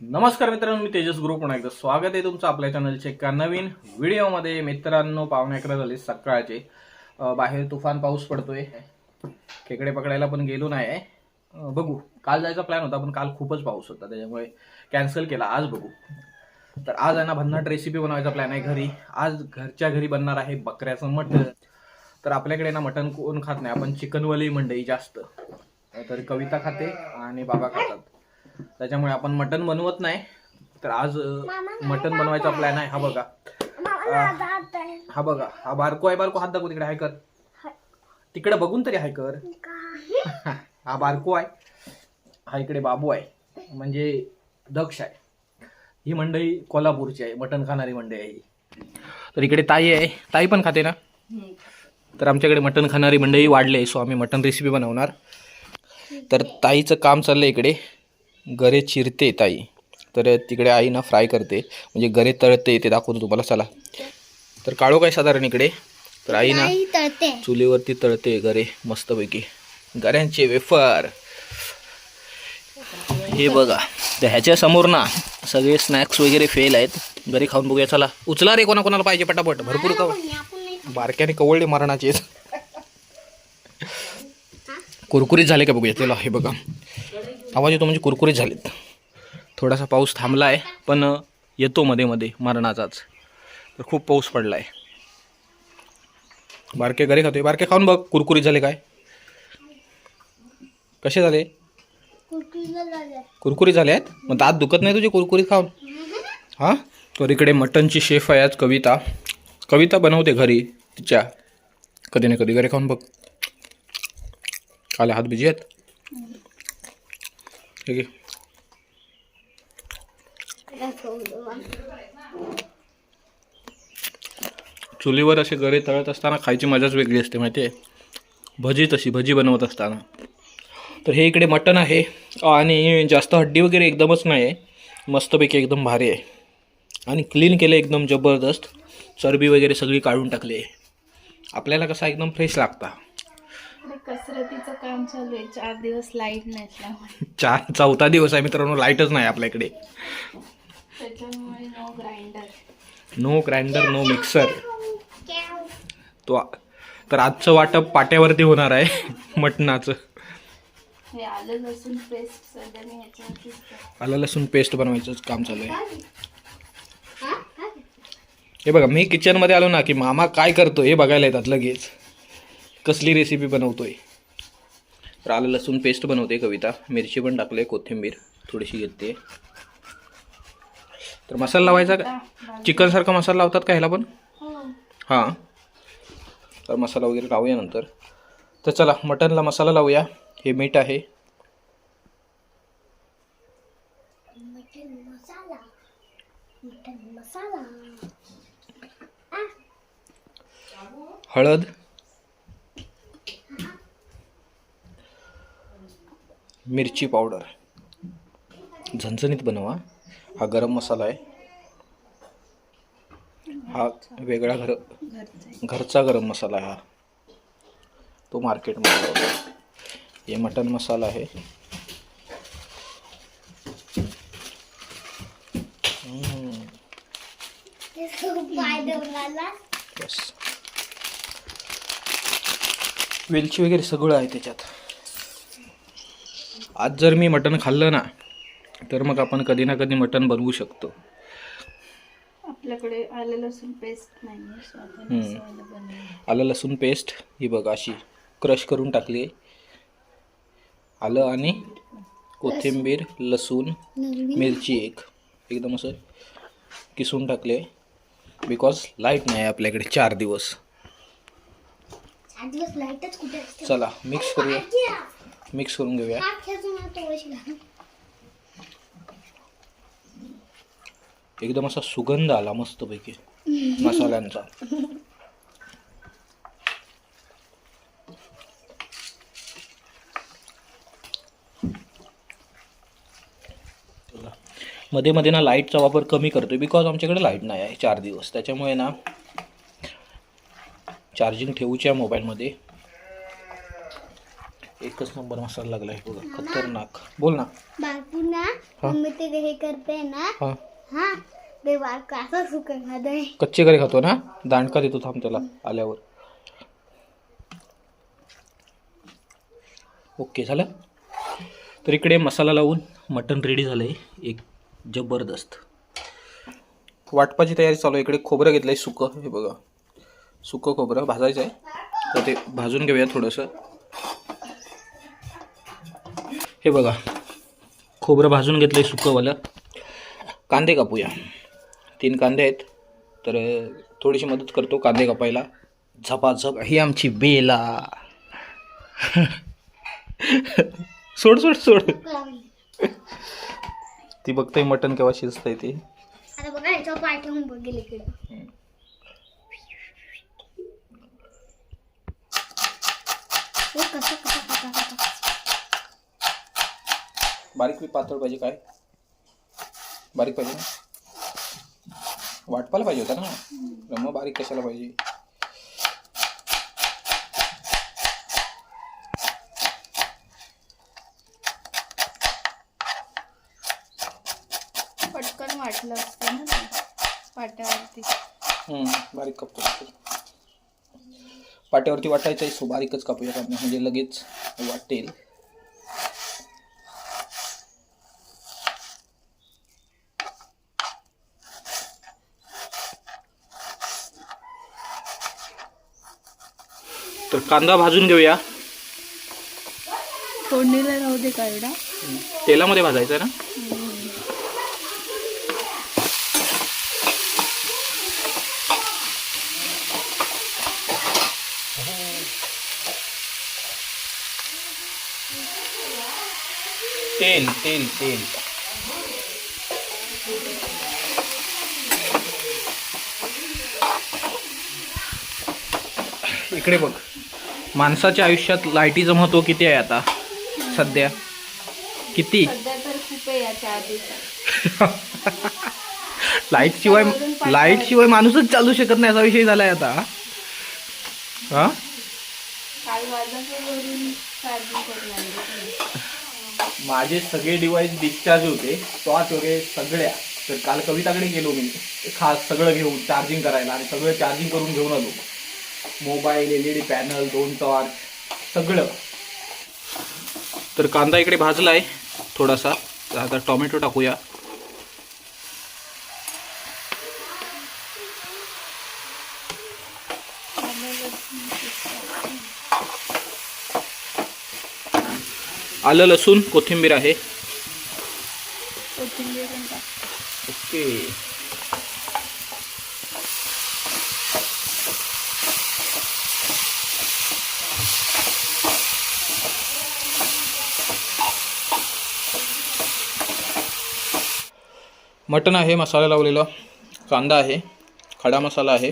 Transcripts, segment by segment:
नमस्कार मित्रांनो मी तेजस गुरु पुन्हा एकदा स्वागत आहे तुमचं आपल्या चॅनलच्या एका नवीन व्हिडिओमध्ये. मित्रांनो पाहुणे अकरा झाले सकाळचे. बाहेर तुफान पाऊस पडतोय. खेकडे पकडायला पण गेलो नाही. आहे बघू. काल जायचा प्लॅन होता पण काल खूपच पाऊस होता. त्याच्यामुळे कॅन्सल केला. आज बघू. तर आज आहे ना भन्नाट रेसिपी बनवायचा प्लॅन आहे घरी. आज घरच्या घरी बनणार आहे बकऱ्याचं मटण. तर आपल्याकडे ना मटण कोण खात नाही. आपण चिकनवाली मंडई जास्त. तर कविता खाते आणि बाबा खातात. त्याच्यामुळे आपण मटन बनवत नाही. तर आज मटन बनवायचा प्लॅन आहे. हा बघा. हा बघा. हा बारको आहे बारको हात दाखव तिकडे. हाय कर. तिकडे बघून तरी हाय कर. हा बारको आहे. हा इकडे बाबू आहे. म्हणजे दक्ष आहे. ही मंडई कोल्हापूरची आहे. मटण खाणारी मंडई आहे ही. तर इकडे ताई आहे. ताई पण खाते ना? तर आमच्याकडे मटण खाणारी मंडई वाढली आहे. सो आम्ही मटण रेसिपी बनवणार. तर ताईचं काम चाललं इकडे. गरे चिरते ताई. तर तिकडे आई ना फ्राय करते. म्हणजे गरे तळते ते दाखवतो तुम्हाला. चला. तर काळो काय साधारण इकडे? तर आई ना चुलीवरती तळते गरे मस्तपैकी. गऱ्यांचे वेफर. हे बघा. तर ह्याच्या समोर ना सगळे स्नॅक्स वगैरे फेल आहेत. घरी खाऊन बघूया. चला. उचला रे कोणा कोणाला पाहिजे पटापट. भरपूर कव बारक्याने कवळले मारणाचे कुरकुरीत झाले का बघूया. चला हे बघा. आवाज येतो म्हणजे कुरकुरीत झालेत. थोडासा पाऊस थांबला आहे पण येतो मध्ये मध्ये मरणाचाच. तर खूप पाऊस पडला आहे बारके घरी खातोय. बारके खाऊन बघ कुरकुरीत झाले काय? कसे झाले? कुरकुरीत झाले. आहेत? मग दात दुखत नाही तुझे कुरकुरीत खाऊन? हां? तर इकडे मटनची शेफ आहे आज कविता. कविता बनवते घरी तिच्या. कधी ना कधी घरी खाऊन बघ. काले हात बिजी आहेत ठीक आहे चुलीवर असे गरे तळत असताना खायची मजाच वेगळी असते माहिती आहे? भजी तशी भजी बनवत असताना. तर हे इकडे मटण आहे आणि जास्त हड्डी वगैरे एकदमच नाही आहे. मस्तपैकी एकदम भारी आहे. आणि क्लीन केलं एकदम जबरदस्त. चरबी वगैरे सगळी काढून टाकली आहे. आपल्याला कसा एकदम फ्रेश लागता. कसरतीचं काम चालू आहे. चार दिवस लाइट नसल्यामुळे चार चौथा दिवस आहे मित्रांनो लाईटच नाही आपल्याकडे त्याच्यामुळे no grinder no grinder no mixer तो तर आजचं वाटप पाट्यावरती होणार आहे मटणाचं. आलं लसूण पेस्ट. आलं लसूण पेस्ट बनवायचं काम चालू आहे. हे बघा मी किचनमध्ये आलो ना की मामा काय करतो हे बघायला येतात लगेच. कसली रेसिपी बनवतोय? तर आलं लसूण पेस्ट बनवते कविता. मिरची पण टाकले कोथिंबीर थोडीशी घेते तर मसाला लावायचा का? चिकन सारखा मसाला लावतात का ह्याला पण? हो. हां. तर मसाला वगैरे लावूया नंतर. तर चला मटनला मसाला लावूया. हे मीठ आहे. हळद. मिरची पावडर. झणझणीत बनवा. हा गरम मसाला आहे. हा वेगळा घर घरचा गरम मसाला आहे हा. तो मार्केटमध्ये हे मटन मसाला आहे. वेलची वगैरे सगळं आहे त्याच्यात. आज जर मी मटण खाल्लं ना तर मग आपण कधी ना कधी मटण बनवू शकतो. आपल्याकडे आलं लसूण पेस्ट नाही. आलं लसूण पेस्ट ही बघा अशी क्रश करून टाकली आहे. आलं आणि कोथिंबीर लसूण मिरची एक. एकदम असं किसून टाकले बिकॉज लाइट नाही आहे आपल्याकडे चार दिवस. लाईटच कुठे असते? चला मिक्स करूया. मिक्स करून घेऊया. एकदम असा सुगंध आला मस्तपैकी मसाल्यांचा. मध्ये मध्ये ना लाईटचा वापर कमी करतो बिकॉज आमच्याकडे लाइट नाही आहे. चार दिवस. त्याच्यामुळे ना चार्जिंग ठेवूच्या मोबाईलमध्ये एकच नंबर मसाला लागला आहे बघा खतरनाक. बोल ना. बापू ना. मम्मी ते हे करते ना हा. हा ते बारक असं सुकन खाते. कच्चे घरी खातो ना? दांडका देतो थांब त्याला आल्यावर. ओके झालं? तर इकडे मसाला लावून मटण रेडी झालं आहे एक जबरदस्त. वाटपाची तयारी चालू आहे. इकडे खोबरं घेतलं आहे सुकं हे बघा. सुकं खोबरं भाजायचं आहे तर ते भाजून घेऊया थोडंसं. हे बघा खोबरं भाजून घेतलं आहे सुकंवालं. कांदे कापूया. तीन कांदे आहेत तर थोडीशी मदत करतो कांदे कापायला. झपाझप ही आमची बेला. सोड सोड सोड. ती बघते मटण केव्हा शिजतंय ते. आता बघा याच्यावर पाय ठेवून बघेल इकडे हे कसं कसं कसं कसं बारीक बी पातळ पाहिजे काय? बारीक पाहिजे ना? वाटपाला पाहिजे होता ना? मग बारीक कशाला पाहिजे? पटकन वाटलं असतं ना पाट्यावरती. हम्म, बारीक कापतो. पाट्यावरती वाटायचं आहे सो बारीकच कापूया म्हणजे लगेच वाटेल. तर कांदा भाजून घेऊया. फोडणीला राहू दे कायडा तेलामध्ये भाजायचा आहे ना? तेल तेल तेल. इकडे बघ. माणसाच्या आयुष्यात लाईटीचं महत्त्व किती आहे आता? सध्या? किती? सध्या तर खूप आहे या चार दिवसात लाइट शिवाय लाइट शिवाय माणूसच चालू शकत नाही असा विषय झालाय आता. हा? काल वाजतावरून चार्जिंग करून आणली माझे सगळे डिवाइस डिस्चार्ज होते. टॉर्च वगैरे सगळ्या. तर काल कविताकडे गेलो मी. खास सगळं घेऊन चार्जिंग करायला आणि सगळं चार्जिंग करून घेऊन आलो. Mobile L E D panel दोन टॉर्च सगळं. तर कांदा इकडे भाजला आहे थोडासा. तर आता टोमॅटो टाकूया. आलं लसूण कोथिंबीर आहे. ओके. मटण आहे मसाला लावलेला. कांदा आहे खडा मसाला आहे.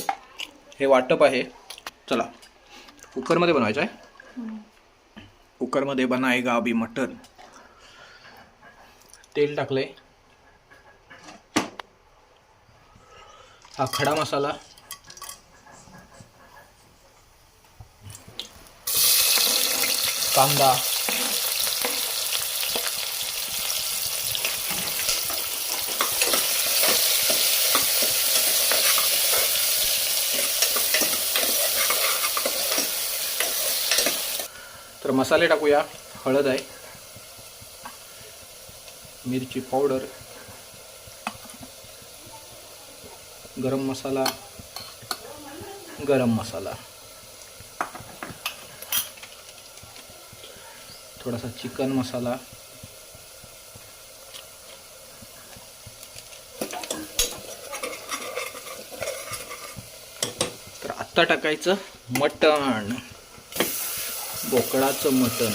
हे वाटप आहे. चला. कुकरमध्ये बनवायचं आहे. कुकरमध्ये बनायगा अभी मटन तेल टाकलंय. हा खडा मसाला. कांदा. तर मसाले टाकूया हळद आहे मिरची पावडर गरम मसाला गरम मसाला. थोडासा चिकन मसाला. तर आत्ता टाकायचं मटण. बोकडाचं मटण.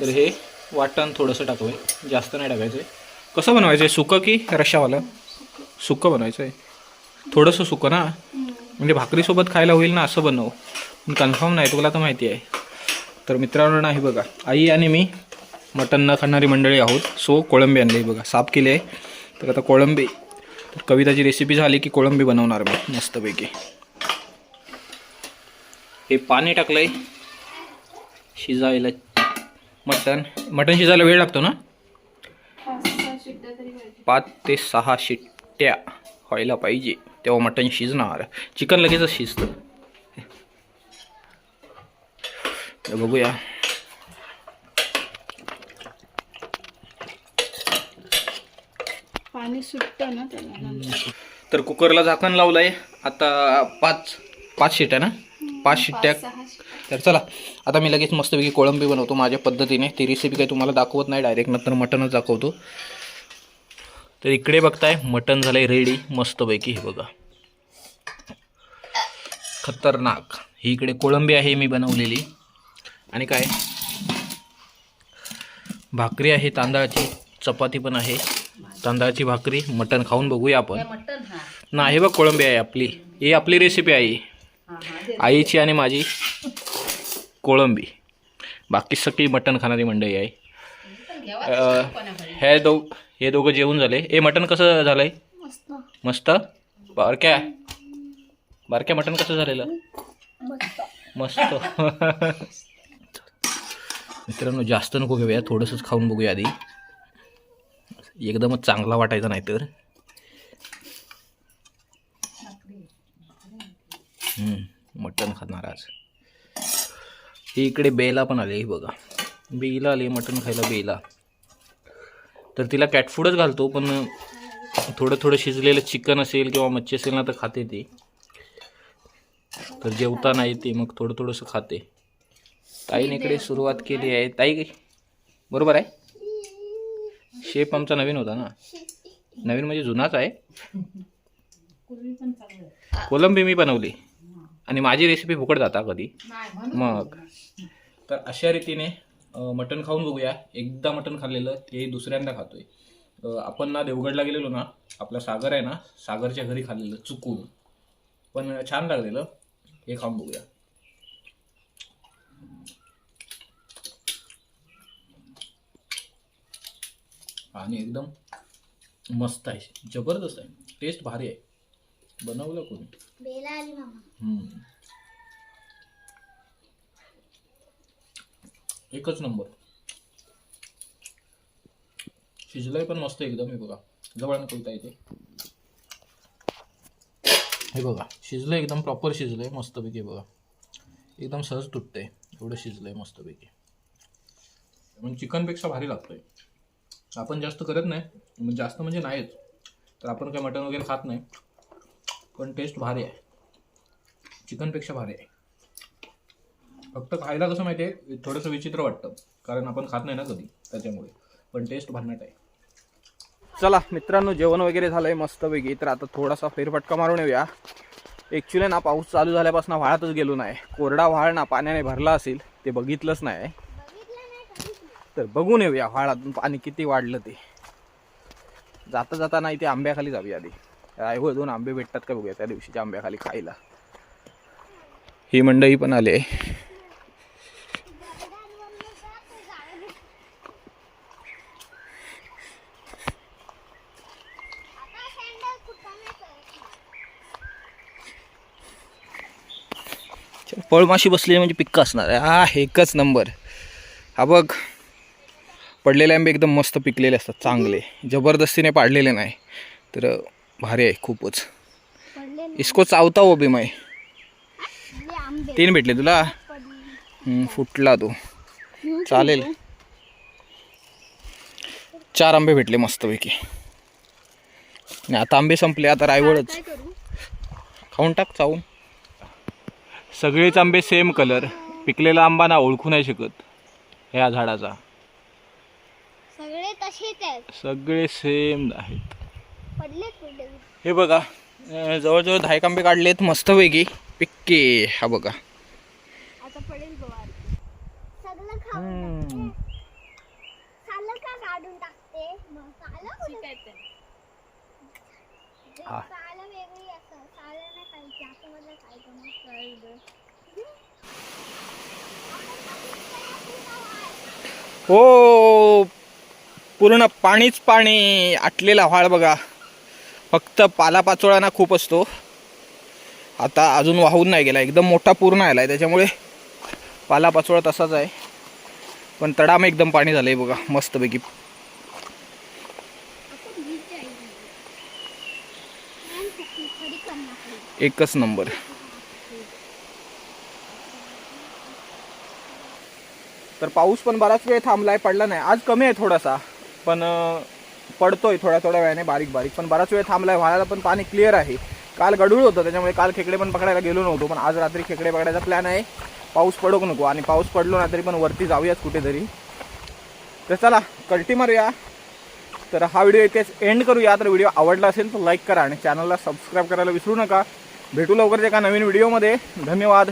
तर हे वाटण थोडंसं टाकूया. जास्त नाही टाकायचं आहे कसं बनवायचं आहे सुकं की रशावालं सुकं बनवायचं आहे थोडंसं सुकं ना? म्हणजे भाकरीसोबत खायला होईल ना असं बनव. पण कन्फर्म नाही तुला तर माहिती आहे. तर मित्रांनो नाही बघा. आई आणि मी मटन न खाणारी मंडळी आहोत. सो कोळंबी आणली बघा. साफ केली आहे. तर आता कोळंबी. तर कविताची रेसिपी झाली की कोळंबी बनवणार मी मस्तपैकी. हे पाणी टाकलंय. शिजायला मटण मटण शिजायला वेळ लागतो ना? पाच ते सहा शिट्ट्या व्हायला पाहिजे. तेव्हा मटण शिजणार. चिकन लगेचच शिजतं. बघूया. पाणी सुटतं ना त्याला तर कुकरला झाकण लावलंय. आता पाच पाच शिट्ट्या ना? पाच शिट्ट्या. तर चला आता मी लगेच मस्तपैकी कोळंबी बनवतो माझ्या पद्धतीने. ती रेसिपी काही तुम्हाला दाखवत नाही डायरेक्ट नंतर मटनच दाखवतो. तर इकडे बघताय मटन झालंय रेडी मस्तपैकी. हे बघा. खतरनाक. ही इकडे कोळंबी आहे मी बनवलेली. आणि काय? भाकरी आहे तांदळाची. चपाती पण आहे. तांदळाची भाकरी मटण खाऊन बघूया आपण. नाही बघ कोळंबी आहे आपली. ही आपली रेसिपी आहे. आईची आणि माझी कोळंबी. बाकी सगळी मटण खाणारी मंडळी आहे. हे दो हे दोघं जेवून झाले. ए मटण कसं झालंय? मस्त. मस्त? बारक्या? बारक्या मटण कसं झालेलं? मस्त. मस्त. मित्रांनो जास्त नको घेऊया. थोडंसंच खाऊन बघूया आधी. एकदमच चांगला वाटायचा नाही तर मटण खाणार आज. ही इकडे बेला पण आली बघा. बेला आली मटण खायला बेला. तर तिला कॅटफूडच घालतो पण थोडं थोडं शिजलेलं चिकन असेल किंवा मच्छी असेल ना तर खाते ती. तर जेवता नाही ते मग थोडं थोडंसं खाते. ताईने इकडे सुरुवात केली आहे. ताई बरोबर आहे? शेप आमचा नवीन होता ना. नवीन म्हणजे जुनाच आहे. कोलंबी मी बनवली. आणि माझी रेसिपी फुकट जाता कधी. मग. तर अशा रीतीने मटण खाऊन बघूया. एकदा मटण खाल्लेलं ते दुसऱ्यांदा खातोय. आपण ना देवगडला गेलेलो ना आपला सागर आहे ना सागरच्या घरी खाल्लेलं चुकून. पण छान लागलेलं. हे खाऊन बघूया. आणि एकदम मस्त आहे. जबरदस्त आहे. टेस्ट भारी आहे. बनवलं कोणी. एकच नंबर. शिजलंय पण मस्त एकदम हे बघा. जवळ कविता येते. हे बघा शिजलं एकदम प्रॉपर शिजलंय मस्तपैकी बघा. एकदम सहज तुटतंय. एवढं शिजलंय मस्तपैकी. पण चिकनपेक्षा भारी लागतंय. आपण जास्त करत नाही म्हणजे जास्त म्हणजे नाहीच. तर आपण काय मटण वगैरे खात नाही. पण टेस्ट भारी आहे. चिकनपेक्षा भारी आहे. फक्त खायला कसं माहिती आहे थोडंसं विचित्र वाटतं. कारण आपण खात नाही ना कधी त्याच्यामुळे. पण टेस्ट भन्नाट आहे. चला मित्रांनो जेवण वगैरे झालंय मस्तपैकी. तर आता थोडासा फेरफटका मारून येऊया. ॲक्च्युली ना पाऊस चालू झाल्यापासून व्हाळातच गेलो नाही. कोरडा व्हाळ ना पाण्याने भरला असेल ते बघितलंच नाही. तर बघून येऊया व्हाळातून पाणी किती वाढलं ते. जाता जाता नाही ते आंब्याखाली जाऊया आधी. रायवळ दोन आंबे भेटतात का बघूया त्या दिवशीच्या आंब्याखाली खायला. ही मंडई पण आले पळमाशी बसलेली म्हणजे पिक्क असणार आहे. हा एकच नंबर. हा बघ. पडलेले आंबे एकदम मस्त पिकलेले असतात चांगले. जबरदस्तीने पाडलेले नाही. तर भारी आहे खूपच. इसको चावता हो बी मै. ना आंबे. तीन भेटले तुला? फुटला तू. चालेल. चार आंबे भेटले मस्तपैकी. आणि आता आंबे संपले आता रायवळच. काय करू? खाऊन टाक चावून. सगळेच आंबे सेम कलर पिकलेला आंबा ना ओळखू नाही शकत. ह्या झाडाचा. तसेच आहेत. सगळे सेम आहेत. हे बघा अं, जवळजवळ दहा एक आंबे काढलेत मस्तपैकी पिक्के हा बघा. आता पडेल गवार सगळं खाऊन हम्म. सालं का काढून टाकते? मग सालं कुठे? शिकायचं हा. सालं वेगळी असं सालं नाही खायची आतमधलं खायचं मग कळलं हो पूर्ण पाणीच पाणी आटलेला व्हाळ बघा. फक्त पालापाचोळा ना खूप असतो. आता अजून वाहून नाही गेला. एकदम मोठा पूर्ण आला आहे त्याच्यामुळे पालापाचोळा तसाच आहे. पण तडाम एकदम पाणी झालंय बघा. मस्तपैकी. एकच नंबर. तर पाऊस पण बराच वेळ थांबलाय पडला नाही. आज कमी आहे थोडासा. पण पडतोय थोड्या थोड्या वेळाने बारीक बारीक. पण बराच वेळ थांबलाय व्हायला पण पाणी क्लिअर आहे. काल गडूळ होतं त्याच्यामुळे काल खेकडे पण पकडायला गेलो नव्हतो. पण आज रात्री खेकडे पकडायचा प्लॅन आहे. पाऊस पडूक नको. आणि पाऊस पडलो ना तरी पण वरती जाऊयात कुठेतरी. तर चला कल्टी मारूया. तर हा व्हिडिओ इथेच एंड करूया. तर व्हिडिओ आवडला असेल तर लाईक करा आणि चॅनलला सबस्क्राईब करायला विसरू नका. भेटू लवकरच एका नवीन व्हिडिओमध्ये धन्यवाद.